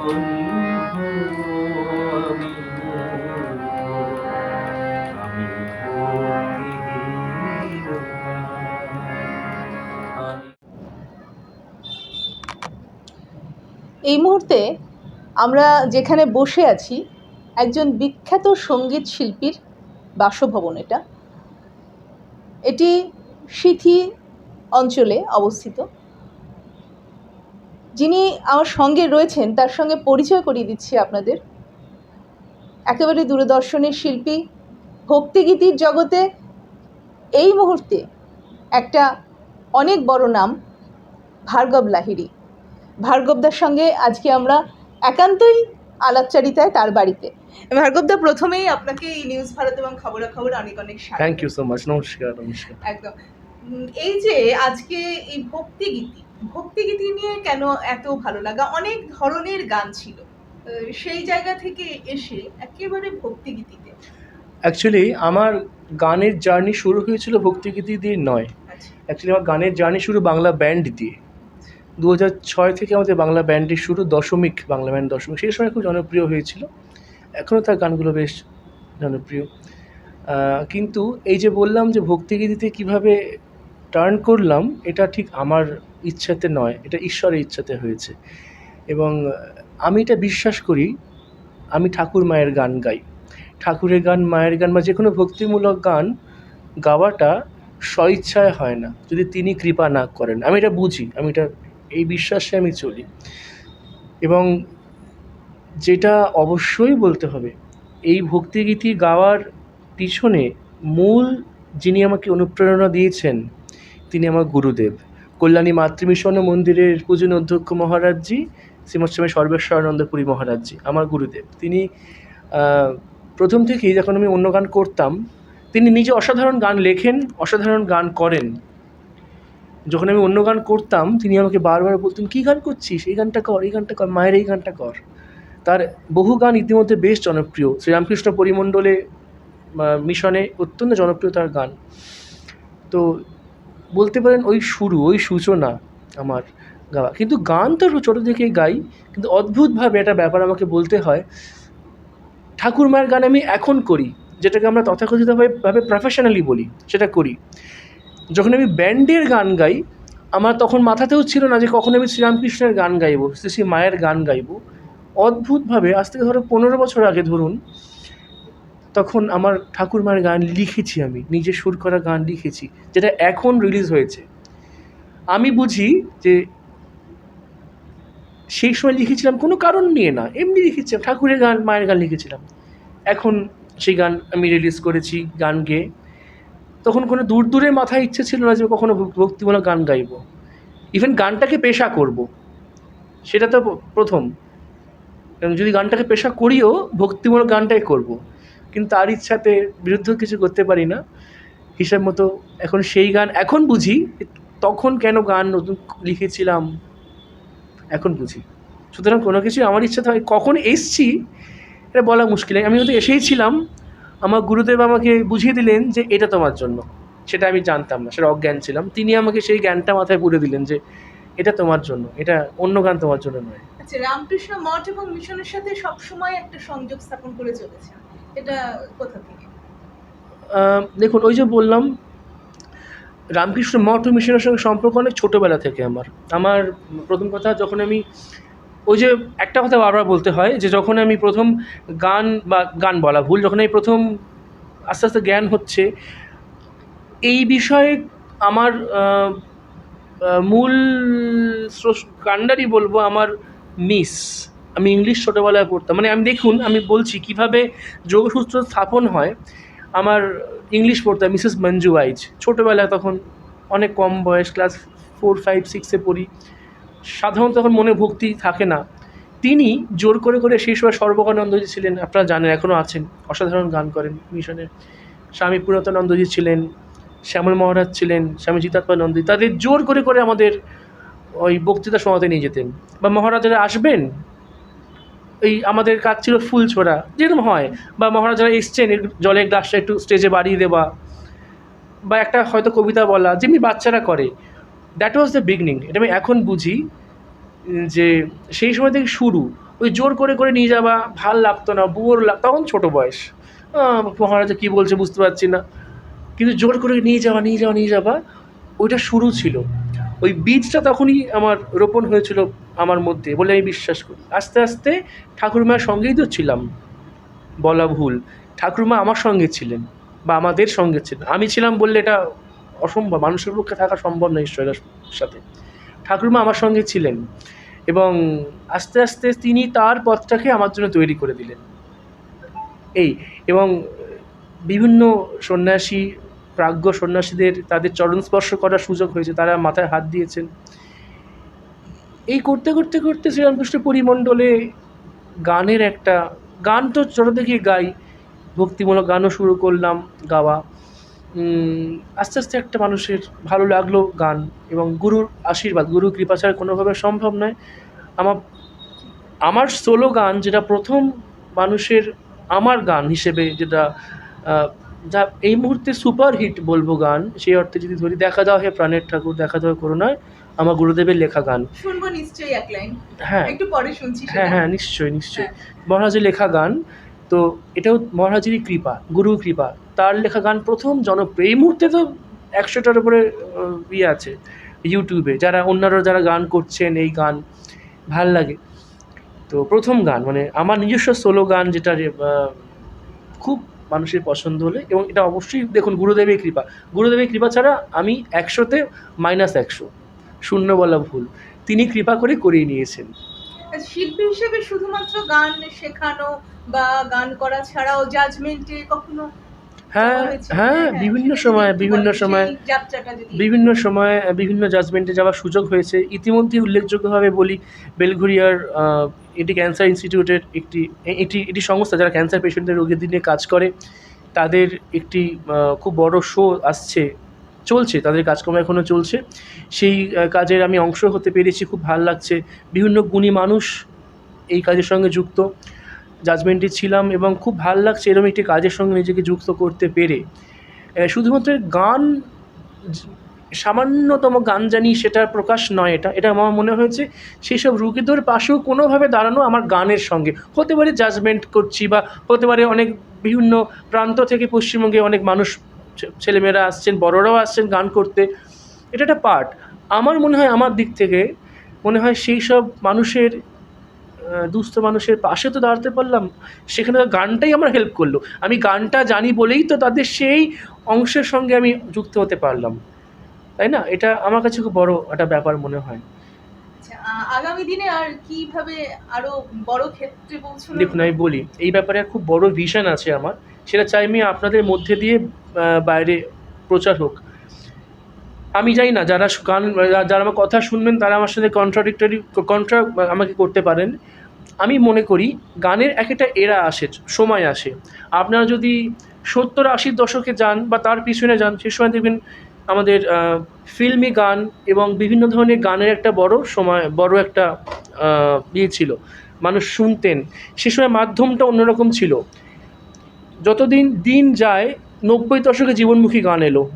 এই মুহূর্তে আমরা যেখানে বসে আছি, একজন বিখ্যাত সংগীত শিল্পীর বাসভবন এটা। এটি সিথি অঞ্চলে অবস্থিত। যিনি আমার সঙ্গে রয়েছেন তার সঙ্গে পরিচয় করিয়ে দিচ্ছি আপনাদের। একেবারে দূরদর্শনের শিল্পী ভক্তিগীতির জগতে এই মুহূর্তে একটা অনেক বড় নাম ভার্গব লাহিড়ী। ভার্গবদার সঙ্গে আজকে আমরা একান্তই আলাপচারিতায় তার বাড়িতে। ভার্গবদা প্রথমেই আপনাকে এই নিউজ ভারত এবং খবরাখবর অনেক অনেক থ্যাংক ইউ সো মাচ নমস্কার নমস্কার। একদম। এই যে আজকে এই ভক্তিগীতি ভক্তিগীতি নিয়ে কেন এত ভালো লাগা? অনেক ধরনের গান ছিল। সেই জায়গা থেকে এসে একেবারে ভক্তিগীতিতে। অ্যাকচুয়ালি আমার গানের জার্নি শুরু হয়েছিল ভক্তিগীতি দিয়ে নয়। আচ্ছা। অ্যাকচুয়ালি আমার গানের জার্নি শুরু বাংলা ব্যান্ড দিয়ে। দু হাজার ছয় থেকে আমাদের বাংলা ব্যান্ডের শুরু দশমিক বাংলা ব্যান্ড দশমিক। সেই সময় খুব জনপ্রিয় হয়েছিল। এখনও তার গানগুলো বেশ জনপ্রিয়। কিন্তু এই যে বললাম যে ভক্তিগীতিতে কীভাবে টার্ন করলাম, এটা ঠিক আমার ইচ্ছাতে নয়, এটা ঈশ্বরের ইচ্ছাতে হয়েছে। এবং আমি এটা বিশ্বাস করি, আমি ঠাকুর মায়ের গান গাই। ঠাকুরের গান, মায়ের গান বা যে কোনো ভক্তিমূলক গান গাওয়াটা স্বইচ্ছায় হয় না, যদি তিনি কৃপা না করেন। আমি এটা বুঝি, আমি এটা, এই বিশ্বাসে আমি চলি। এবং যেটা অবশ্যই বলতে হবে, এই ভক্তিগীতি গাওয়ার পিছনে মূল যিনি আমাকে অনুপ্রেরণা দিয়েছেন তিনি আমার গুরুদেব। কল্যাণী মাতৃমিশন মন্দিরের পূজন অধ্যক্ষ মহারাজজি, শ্রীমৎস্বামী সর্বেশ্বরানন্দ পুরী মহারাজজি, আমার গুরুদেব। তিনি প্রথম থেকেই যখন আমি অন্য গান করতাম, তিনি নিজে অসাধারণ গান লেখেন, অসাধারণ গান করেন। যখন আমি অন্য গান করতাম, তিনি আমাকে বারবার বলতেন, কী গান করছিস? এই গানটা কর, এই গানটা কর, মায়ের এই গানটা কর। তার বহু গান ইতিমধ্যে বেশ জনপ্রিয়। শ্রীরামকৃষ্ণ পরিমণ্ডলে মিশনে অত্যন্ত জনপ্রিয় তার গান। তো বলতে পারেন ওই শুরু, ওই সূচনা আমার গাওয়া। কিন্তু গান তো ছোটো থেকেই গাই, কিন্তু অদ্ভুতভাবে একটা ব্যাপার আমাকে বলতে হয়, ঠাকুর মায়ের গান আমি এখন করি, যেটাকে আমরা তথাকথিতভাবে ভাবে প্রফেশনালি বলি, সেটা করি। যখন আমি ব্যান্ডের গান গাই, আমার তখন মাথাতেও ছিল না যে কখন আমি শ্রীরামকৃষ্ণের গান গাইবো, শ্রী শ্রী মায়ের গান গাইবো। অদ্ভুতভাবে, আজ থেকে ধরো পনেরো বছর আগে ধরুন তখন আমার ঠাকুর মায়ের গান লিখেছি আমি, নিজে সুর করা গান লিখেছি, যেটা এখন রিলিজ হয়েছে। আমি বুঝি যে সেই সময় লিখেছিলাম কোনো কারণ নিয়ে না, এমনি লিখেছিলাম, ঠাকুরের গান, মায়ের গান লিখেছিলাম। এখন সেই গান আমি রিলিজ করেছি, গান গেয়ে। তখন কোনো দূর দূরে মাথায় ইচ্ছে ছিল না যে কখনো ভক্তিমূলক গান গাইবো। ইভেন গানটাকে পেশা করব, সেটা তো প্রথম। যদি গানটাকে পেশা করিও, ভক্তিমূলক গানটাই করব। কিন্তু তার ইচ্ছাতে বিরুদ্ধ কিছু করতে পারি না। হিসাব মতো এখন সেই গান এখন বুঝি, তখন কেন গান নতুন লিখেছিলাম এখন বুঝি। সুতরাং কোনো কিছু আমার ইচ্ছা হয় কখন এসছি এটা বলা মুশকিল। আমি হয়তো এসেই ছিলাম, আমার গুরুদেব আমাকে বুঝিয়ে দিলেন যে এটা তোমার জন্য। সেটা আমি জানতাম না, সেটা অজ্ঞান ছিলাম। তিনি আমাকে সেই জ্ঞানটা মাথায় পুরে দিলেন যে এটা তোমার জন্য, এটা অন্য গান তোমার জন্য নয়। আচ্ছা রামকৃষ্ণ মঠ এবং মিশনের সাথে সবসময় একটা সংযোগ স্থাপন করে চলেছে এটা দেখুন, ওই যে বললাম, রামকৃষ্ণ মঠ মিশনের সঙ্গে সম্পর্ক অনেক ছোটোবেলা থেকে আমার। আমার প্রথম কথা, যখন আমি, ওই যে একটা কথা বারবার বলতে হয়, যে যখন আমি প্রথম গান বা গান বলা ভুল, যখন আমি প্রথম আস্তে আস্তে জ্ঞান হচ্ছে, এই বিষয়ে আমার মূল কাণ্ডারই বলব আমার মিস। আমি ইংলিশ ছোটোবেলায় পড়তাম। মানে আমি দেখুন, আমি বলছি কীভাবে যোগসূত্র স্থাপন হয়। আমার ইংলিশ পড়তাম মিসেস মঞ্জু আইজ। ছোটোবেলায় তখন অনেক কম বয়স, ক্লাস ফোর, ফাইভ, সিক্সে পড়ি। সাধারণত তখন মনে ভক্তি থাকে না। তিনি জোর করে করে সেই সময় সর্বকানন্দজি ছিলেন। আপনারা জানেন এখনও আছেন। অসাধারণ গান করেন মিশনের। স্বামী পুরাতনন্দজি ছিলেন, শ্যামল মহারাজ ছিলেন, স্বামী জিতাত্মানন্দী তাদের জোর করে করে আমাদের ওই বক্তৃতা শোনাতে নিয়ে যেতেন। বা মহারাজারা আসবেন এই আমাদের কাজ ছিল ফুল ছোড়া, যেরকম হয়। বা মহারাজারা এসছেন জলের গ্লাসটা একটু স্টেজে বাড়িয়ে দেওয়া। বা একটা হয়তো কবিতা বলা, যেমনি বাচ্চারা করে। দ্যাট ওয়াজ দ্য বিগনিং এটা আমি এখন বুঝি, যে সেই সময় থেকে শুরু। ওই জোর করে করে নিয়ে যাওয়া, ভালো লাগতো না, বোর লাগ তখন ছোটো বয়স। মহারাজা কী বলছে বুঝতে পারছি না। কিন্তু জোর করে নিয়ে যাওয়া নিয়ে যাওয়া নিয়ে যাওয়া, ওইটা শুরু ছিল। ওই বীজটা তখনই আমার রোপণ হয়েছিল আমার মধ্যে বলে আমি বিশ্বাস করি। আস্তে আস্তে ঠাকুরমার সঙ্গেই তো ছিলাম। বলা ভুল। ঠাকুরমা আমার সঙ্গে ছিলেন বা আমাদের সঙ্গে ছিলেন। আমি ছিলাম বললে এটা অসম্ভব। মানুষের পক্ষে থাকা সম্ভব নয় ঈশ্বরের সাথে। ঠাকুরমা আমার সঙ্গে ছিলেন এবং আস্তে আস্তে তিনি তার পথটাকে আমার জন্য তৈরি করে দিলেন। এই এবং বিভিন্ন সন্ন্যাসী, প্রাজ্ঞ সন্ন্যাসীদের তাদের চরণ স্পর্শ করার সুযোগ হয়েছে। তারা মাথায় হাত দিয়েছেন। এই করতে করতে করতে শ্রীরামকৃষ্ণ পরিমণ্ডলে গানের একটা গান তো ছোটো থেকে গাই, ভক্তিমূলক গানও শুরু করলাম, গাওয়া। আস্তে আস্তে একটা মানুষের ভালো লাগল গান এবং গুরুর আশীর্বাদ গুরু কৃপা ছাড়া কোনোভাবে সম্ভব নয়। আমার আমার সোলো গান যেটা প্রথম মানুষের আমার গান হিসেবে যেটা যা এই মুহূর্তে সুপার হিট বলব গান, সেই অর্থে যদি ধরি, দেখা দাও হে প্রাণের ঠাকুর, দেখা দাও করুণায় আমার গুরুদেবের লেখা গান। শুনব নিশ্চয়ই এক লাইন। হ্যাঁ। একটু পরে শুনছি হ্যাঁ হ্যাঁ নিশ্চয়ই নিশ্চয়ই। মহারাজের লেখা গান তো এটাও মহারাজেরই কৃপা গুরু কৃপা। তার লেখা গান প্রথম জনপ্রিয়। এই মুহূর্তে তো একশোটার উপরে ইয়ে আছে ইউটিউবে যারা অন্যরা যারা গান করছেন এই গান ভালো লাগে। তো প্রথম গান মানে আমার নিজস্ব সোলো গান যেটা খুব মানুষের পছন্দ হলে এবং এটা অবশ্যই দেখুন গুরুদেবের কৃপা। গুরুদেবের কৃপা ছাড়া আমি একশোতে মাইনাস একশো। শূন্য বলা ভুল। তিনি কৃপা করে করিয়ে নিয়েছেন। শিল্পী হিসেবে শুধুমাত্র গান শেখানো বা গান করা ছাড়াও জাজমেন্টে কখনো হ্যাঁ হ্যাঁ বিভিন্ন সময় বিভিন্ন সময় বিভিন্ন সময় বিভিন্ন জাজমেন্টে যাওয়ার সুযোগ হয়েছে। ইতিমধ্যে উল্লেখযোগ্যভাবে বলি বেলঘুরিয়ার এটি ক্যান্সার ইনস্টিটিউটের একটি এটি এটি সংস্থা যারা ক্যান্সার পেশেন্টদের রোগীদের নিয়ে কাজ করে তাদের একটি খুব বড় শো আসছে চলছে, তাদের কাজকর্ম এখনও চলছে। সেই কাজের আমি অংশ হতে পেরেছি, খুব ভালো লাগছে। বিভিন্ন গুণী মানুষ এই কাজের সঙ্গে যুক্ত। জাজমেন্টে ছিলাম এবং খুব ভালো লাগছে এরকম একটি কাজের সঙ্গে নিজেকে যুক্ত করতে পেরে। শুধুমাত্র গান, সামান্যতম গান জানি সেটার প্রকাশ নয় এটা। এটা আমার মনে হয়েছে সেই সব রুগীদের পাশেও কোনোভাবে দাঁড়ানো আমার গানের সঙ্গে। হতে পারে জাজমেন্ট করছি বা হতে পারে অনেক বিভিন্ন প্রান্ত থেকে পশ্চিমবঙ্গে অনেক মানুষ ছেলেমেয়েরা আসছেন বড়রাও আসছেন গান করতে। এটা একটা পার্ট আমার মনে হয় আমার দিক থেকে মনে হয় সেই সব মানুষের দুস্থ মানুষের পাশে তো দাঁড়াতে পারলাম। সেখানে তো গানটাই আমার হেল্প করল। আমি গানটা জানি বলেই তো তাদের সেই অংশের সঙ্গে আমি যুক্ত হতে পারলাম। তাই না? এটা আমার কাছে খুব বড় একটা ব্যাপার মনে হয়। আচ্ছা, আগামী দিনে আর কীভাবে আরও বড় ক্ষেত্রে পৌঁছানো দেখুন আমি বলি এই ব্যাপারে খুব বড় ভিশন আছে আমার। সেটা চাই আমি আপনাদের মধ্যে দিয়ে বাইরে প্রচার হোক। আমি জানি না যারা গান, যারা আমার কথা শুনবেন, তারা আমার সাথে কন্ট্রাডিক্টরি কন্ট্রা আমাকে করতে পারেন। আমি মনে করি গানের এক একটা এরা আসে, সময় আসে। আপনারা যদি সত্তর আশির দশকে যান বা তার পিছনে যান, সে সময় দেখবেন আমাদের ফিল্মি গান এবং বিভিন্ন ধরনের গানের একটা বড় সময়, বড় একটা ইয়ে ছিল। মানুষ শুনতেন। সে সময় মাধ্যমটা অন্যরকম ছিল। যতদিন দিন যায়, নব্বই দশকে জীবনমুখী গান এলো।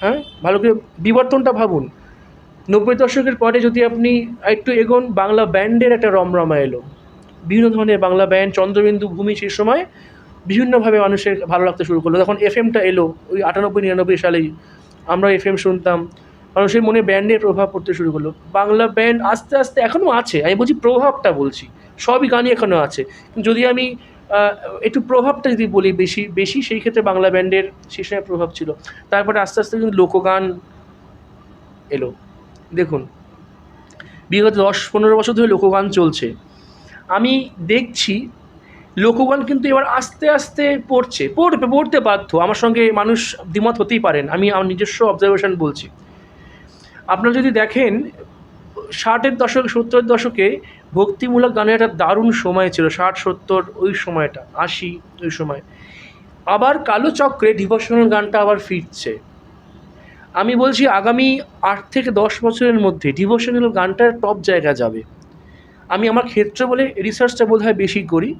হ্যাঁ? ভালো করে বিবর্তনটা ভাবুন। নব্বই দশকের পরে যদি আপনি একটু এগোন, বাংলা ব্যান্ডের একটা রমরমা এলো। বিভিন্ন ধরনের বাংলা ব্যান্ড, চন্দ্রবিন্দু ভূমি সেই সময় বিভিন্নভাবে মানুষের ভালো লাগতে শুরু করল। তখন এফ এমটা এলো, ওই আটানব্বই, নিরানব্বই সালেই। আমরা এফএম শুনতাম। মানুষের মনে ব্যান্ডের প্রভাব পড়তে শুরু করল। বাংলা ব্যান্ড আস্তে আস্তে এখনও আছে। আমি বলছি প্রভাবটা বলছি। সবই গানই এখনও আছে। যদি আমি একটু প্রভাবটা যদি বলি বেশি বেশি, সেই ক্ষেত্রে বাংলা ব্যান্ডের সেই সময় প্রভাব ছিল। তারপরে আস্তে আস্তে কিন্তু লোকগান এলো। দেখুন, বিগত দশ, পনেরো বছর ধরে লোকগান চলছে। আমি দেখছি লোকগান কিন্তু এবার আস্তে আস্তে পড়ছে। পড়বে, পড়তে বাধ্য। আমার সঙ্গে মানুষ দ্বিমত হতেই পারেন। আমি আমার নিজস্ব অবজারভেশন বলছি। আপনারা যদি দেখেন, ষাটের দশক, সত্তরের দশকে ভক্তিমূলক গানের একটা দারুণ সময় ছিল, ষাট, সত্তর, ওই সময়টা, আশি, ওই সময়। আবার কালো চক্রে ডিভোশনাল গানটা আবার ফিরছে। আমি বলছি আগামী আট থেকে দশ বছরের মধ্যে ডিভোশনাল গানটার টপ জায়গা যাবে। আমি আমার ক্ষেত্র বলে রিসার্চটা বোধ হয় বেশি করি।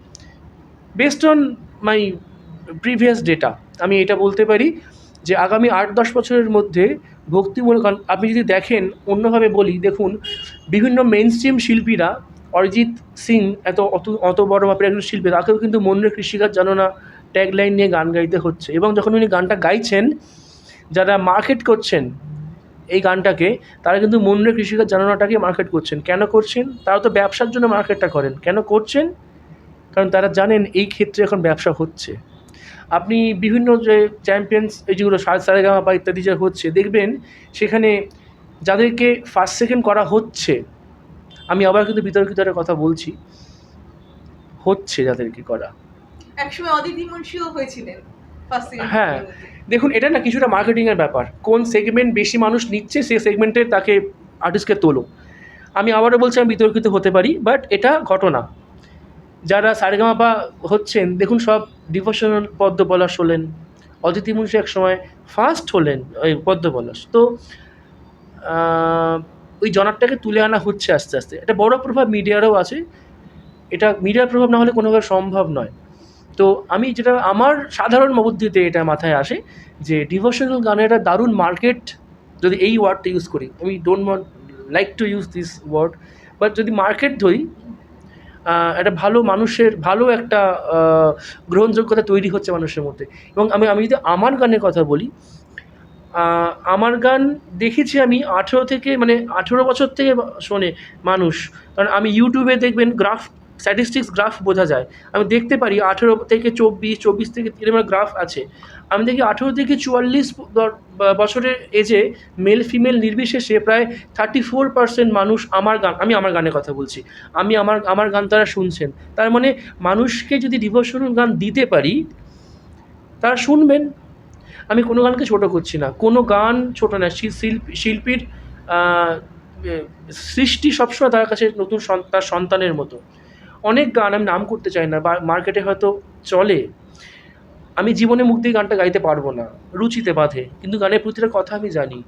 Based on my previous data আমি এটা বলতে পারি যে আগামী আট, দশ বছরের মধ্যে ভক্তিমূলক গান, আপনি যদি দেখেন, অন্যভাবে বলি, দেখুন, বিভিন্ন মেন স্ট্রিম শিল্পীরা অরিজিৎ সিং এত অত অত বড় মাপের একজন শিল্পী, তাকেও কিন্তু মনের কৃষিকাজ জানো না ট্যাগলাইন নিয়ে গান গাইতে হচ্ছে। এবং যখন উনি গানটা গাইছেন, যারা মার্কেট করছেন এই গানটাকে, তারা কিন্তু মনের কৃষিকাজ জানানোটাকে মার্কেট করছেন। কেন করছেন? তারা তো ব্যবসার জন্য মার্কেটটা করেন। কেন করছেন? কারণ তারা জানেন এই ক্ষেত্রে এখন ব্যবসা হচ্ছে। আপনি বিভিন্ন যে চ্যাম্পিয়ন্স এই যেগুলো সারেগামা বা ইত্যাদি যা হচ্ছে, দেখবেন সেখানে যাদেরকে ফার্স্ট সেকেন্ড করা হচ্ছে আমি আবার কিন্তু বিতর্কিত একটা কথা বলছি। হচ্ছে যাদেরকে করা। একসময় অদিতি মুন্সিও হয়েছিলেন হ্যাঁ। দেখুন এটা না কিছুটা মার্কেটিংয়ের ব্যাপার। কোন সেগমেন্ট বেশি মানুষ নিচ্ছে সেই সেগমেন্টে তাকে আর্টিস্টকে তোলো। আমি আবারও বলছি আমি বিতর্কিত হতে পারি বাট এটা ঘটনা। যারা সারেগামাপা হচ্ছেন দেখুন সব ডিভোশনাল পদ্ম পলাশ হলেন। অদিতি মুন্সি এক সময় ফার্স্ট হলেন ওই পদ্ম পলাশ তো ওই জনারটাকে তুলে আনা হচ্ছে আস্তে আস্তে। এটা বড় প্রভাব মিডিয়ারও আছে। এটা মিডিয়ার প্রভাব না হলে কোনোভাবে সম্ভব নয়। তো আমি যেটা, আমার সাধারণ বুদ্ধিতে এটা মাথায় আসে যে ডিভোশনাল গানের একটা দারুণ মার্কেট যদি এই ওয়ার্ডটা ইউজ করি, আমি don't want like to use this word but যদি মার্কেট ধরি একটা ভালো মানুষের, ভালো একটা গ্রহণযোগ্যতা তৈরি হচ্ছে মানুষের মধ্যে। এবং আমি আমি যদি আমার গানের কথা বলি আমার গান দেখেছি আমি আঠেরো থেকে মানে আঠেরো বছর থেকে শোনে মানুষ। কারণ আমি ইউটিউবে দেখবেন গ্রাফ স্ট্যাটিস্টিক্স গ্রাফ বোঝা যায়। আমি দেখতে পারি আঠেরো থেকে চব্বিশ চব্বিশ থেকে এরকম গ্রাফ আছে। আমি দেখি আঠেরো থেকে চুয়াল্লিশ বছরের এজে মেল ফিমেল নির্বিশেষে প্রায় থার্টি ফোর পার্সেন্ট মানুষ আমার গান, আমি আমার গানের কথা বলছি। আমি আমার আমার গান তারা শুনছেন। তার মানে মানুষকে যদি ডিভোশনাল গান দিতে পারি, তারা শুনবেন। আমি কোনো গানকে ছোট করছি না। কোনো গান ছোট না শিল্পীর সৃষ্টি সবসময় তার কাছে নতুন তার সন্তানের মতো। অনেক গান আমি নাম করতে চাই না, বা মার্কেটে হয়তো চলে। আমি জীবনে মুখ দিয়ে গানটা গাইতে পারব না, রুচিতে বাঁধে, কিন্তু গানের প্রতিটা কথা আমি জানি।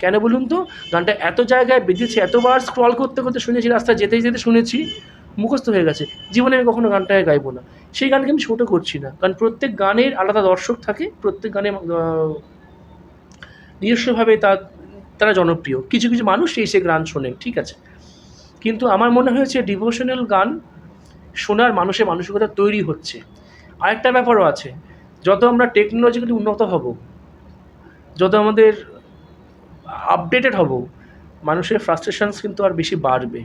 কেন বলুন তো? গানটা এত জায়গায় বেঁধেছি, এতবার স্ক্রল করতে করতে শুনেছি, রাস্তায় যেতে যেতে শুনেছি মুখস্থ হয়ে গেছে। জীবনে আমি কখনো গানটাকে গাইবো না। সেই গানকে আমি ছোটো করছি না। কারণ প্রত্যেক গানের আলাদা দর্শক থাকে, প্রত্যেক গানে নিজস্বভাবে তা, তারা জনপ্রিয়। কিছু কিছু মানুষ সেই সে গান শোনেন, ঠিক আছে? কিন্তু আমার মনে হয়েছে ডিভোশনাল গান শোনার মানুষের মানসিকতা তৈরি হচ্ছে। আরেকটা ব্যাপারও আছে। যত আমরা টেকনোলজিক্যালি উন্নত হব, যত আমাদের আপডেটেড হব, মানুষের ফ্রাস্ট্রেশনস কিন্তু আর বেশি বাড়বে।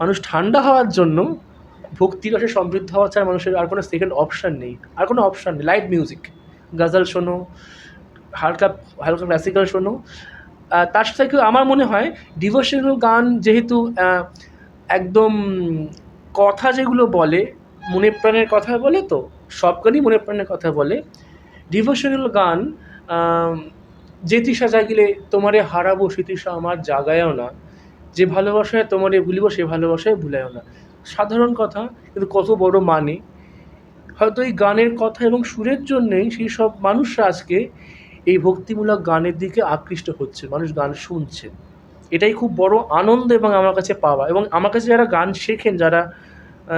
মানুষ ঠান্ডা হওয়ার জন্য ভক্তিরসে সমৃদ্ধ হওয়া ছাড়া মানুষের আর কোনো সেকেন্ড অপশান নেই। আর কোনো অপশান নেই। লাইট মিউজিক গাজাল শোনো হালকা হালকা ক্লাসিক্যাল শোনো। তার থেকেও আমার মনে হয় ডিভোশনাল গান যেহেতু একদম কথা যেগুলো বলে মনে প্রাণের কথা বলে তো সব গানই মনে প্রাণের কথা বলে। ডিভোশনাল গান আম, যে তৃষা জাগিলে তোমারে হারাবো সে আমার জাগায়ও না। যে ভালোবাসায় তোমারে ভুলিব, সে ভালোবাসায় ভুলায়ও না। সাধারণ কথা, কিন্তু কত বড় মানে। হয়তো এই গানের কথা এবং সুরের জন্যেই সেই সব মানুষরা আজকে এই ভক্তিমূলক গানের দিকে আকৃষ্ট হচ্ছে, মানুষ গান শুনছে। এটাই খুব বড় আনন্দ এবং আমার কাছে পাওয়া। এবং আমার কাছে যারা গান শেখেন, যারা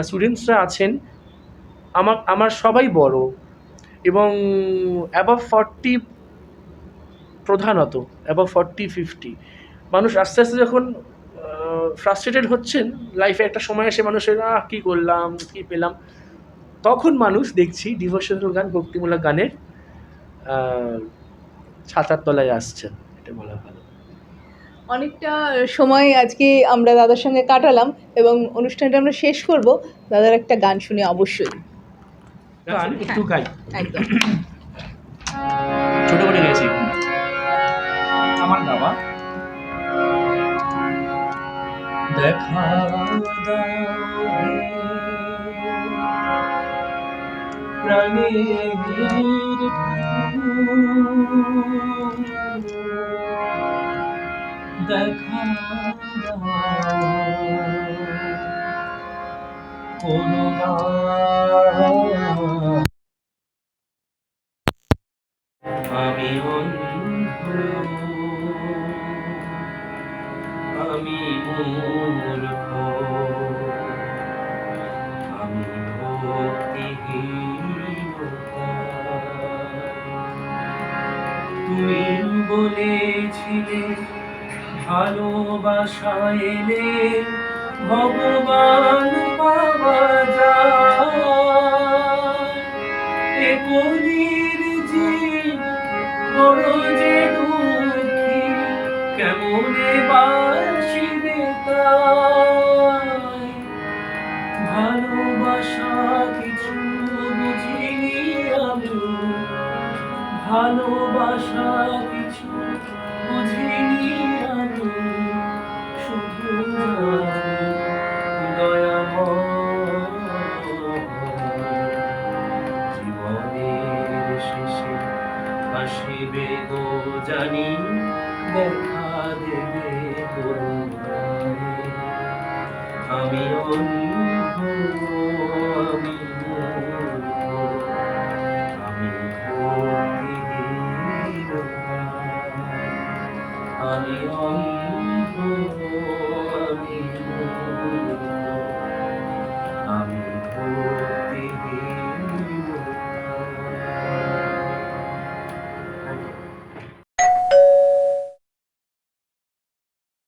স্টুডেন্টসরা আছেন, আমার আমার সবাই বড়। এবং অ্যাবাভ ফর্টি প্রধানত অ্যাবাভ ফর্টি ফিফটি মানুষ আস্তে আস্তে যখন ফ্রাস্ট্রেটেড হচ্ছেন লাইফে একটা সময় এসে মানুষের আহ কী করলাম কী পেলাম? তখন মানুষ দেখছি ডিভোশনাল গান ভক্তিমূলক গানের ছাতার তলায় আসছেন এটা বলা ভালো। অনেকটা সময় আজকে আমরা দাদার সঙ্গে কাটালাম এবং অনুষ্ঠানটা আমরা শেষ করব। দাদার একটা গান শুনে অবশ্যই। গান একটু গাই। একদম। দেখা প্রাণের। দেখা করুণা বলেছিলে ভালোবাসা এলে ভগবান পাওয়া যায়। এ জীব বড় যে ভালোবাসা কিছু বুঝিনি আমি। ভালোবাসা কিছু বুঝিনি করুণায় আমি অন্ধ